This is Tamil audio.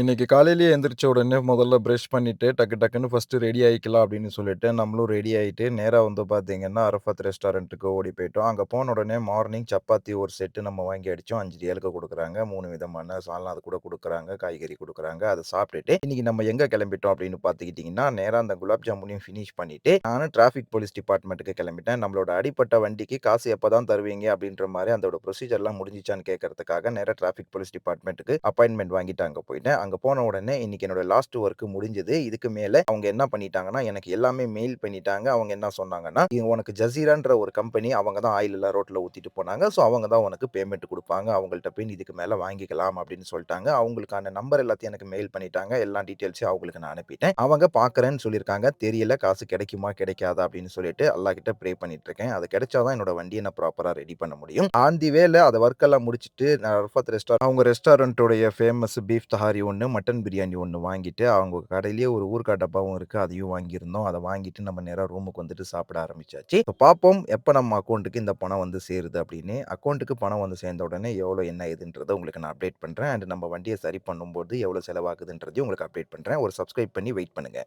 இன்றைக்கி காலையிலேயே எந்திரிச்ச உடனே முதல்ல பிரஷ் பண்ணிவிட்டு டக்கு டக்குன்னு ஃபஸ்ட்டு ரெடி ஆகிக்கலாம் அப்படின்னு சொல்லிட்டு, நம்மளும் ரெடி ஆகிட்டு நேராக வந்து பார்த்தீங்கன்னா, அரஃபத் ரெஸ்டாரண்ட்டுக்கு ஓடி போயிட்டோம். அங்கே போன உடனே மார்னிங் சப்பாத்தி ஒரு செட்டு நம்ம வாங்கி அடிச்சோம். 5 ரியாலுக்கு குடுக்குறாங்க. 3 விதமான சால்னா அது கூட கொடுக்குறாங்க காய்கறி கொடுக்குறாங்க அதை சாப்பிட்டுட்டு, இன்றைக்கி நம்ம எங்கே கிளம்பிட்டோம் அப்படின்னு பார்த்துக்கிட்டிங்கன்னா, நேராக அந்த குலாப் ஜாமுனையும் ஃபினிஷ் பண்ணிவிட்டு நானும் டிராஃபிக் போலீஸ் டிபார்ட்மெண்ட்டுக்கு கிளம்பிட்டேன். நம்மளோட அடிப்பட்ட வண்டிக்கு காசு எப்போ தான் தருவீங்க அப்படின்ற மாதிரி அதோட ப்ரொசீஜர்லாம் முடிஞ்சிச்சான்னு கேட்கறதுக்காக நேராக டிராஃபிக் போலீஸ் டிபார்ட்மெண்ட்டுக்கு அப்பாயின்மெண்ட் வாங்கிட்டு அங்கே போயிட்டேன். அங்க போன உடனே இன்னைக்கு என்னோட லாஸ்ட் ஒர்க் முடிஞ்சது. இதுக்கு மேல அவங்க என்ன பண்ணிட்டாங்கன்னா, எனக்கு எல்லாமே மெயில் பண்ணிட்டாங்க. அவங்க என்ன சொன்னாங்கன்னா, உனக்கு ஜசீரான்ற ஒரு கம்பெனி அவங்க தான் ஆயில் எல்லாம் ரோட்ல ஊத்திட்டு போனாங்க. ஸோ அவங்க தான் உனக்கு பேமெண்ட் கொடுப்பாங்க அவங்கள்ட்ட போய் இதுக்கு மேல வாங்கிக்கலாம்" அப்படின்னு சொல்லிட்டாங்க அவங்களுக்கான நம்பர் எல்லாத்தையும் எனக்கு மெயில் பண்ணிட்டாங்க. எல்லா டீட்டெயில்ஸையும் அவங்களுக்கு நான் அனுப்பிட்டேன். அவங்க பார்க்குறேன்னு சொல்லியிருக்காங்க. தெரியல காசு கிடைக்குமா, கிடைக்காதா அப்படின்னு சொல்லிட்டு அல்லா கிட்ட ப்ரே பண்ணிட்டு இருக்கேன். அது கிடைச்சா தான் என்னோட வண்டியை நான் ப்ராப்பரா ரெடி பண்ண முடியும். ஆந்தி தி அதை ஒர்க் எல்லாம் முடிச்சுட்டு நான் அரஃபாத் அவங்க ரெஸ்டாரண்ட்டோடைய ஃபேமஸ் பீஃப் தஹாரி ஒன்று மட்டன் பிரியாணி ஒன்று வாங்கிட்டு, அவங்க கடையிலேயே ஒரு ஊறுகாய் டப்பாவும் இருக்கு. அதையும் வாங்கியிருந்தோம். அத வாங்கிட்டு நம்ம நேரா ரூமுக்கு வந்துட்டு சாப்பிட ஆரம்பிச்சாச்சு. இப்ப பார்ப்போம் எப்ப நம்ம அக்கௌண்ட்டுக்கு இந்த பணம் வந்து சேருது அப்படின்னு. அக்கௌண்ட்டுக்கு பணம் வந்து சேர்ந்த உடனே எவ்வளோ என்ன ஏதுன்றத உங்களுக்கு நான் அப்டேட் பண்றேன். அண்ட் நம்ம வண்டிய சரி பண்ணும்போது எவ்வளோ செலவாகுதுன்றதையும் உங்களுக்கு அப்டேட் பண்றேன். ஒரு சப்ஸ்கிரைப் பண்ணி வெயிட் பண்ணுங்க.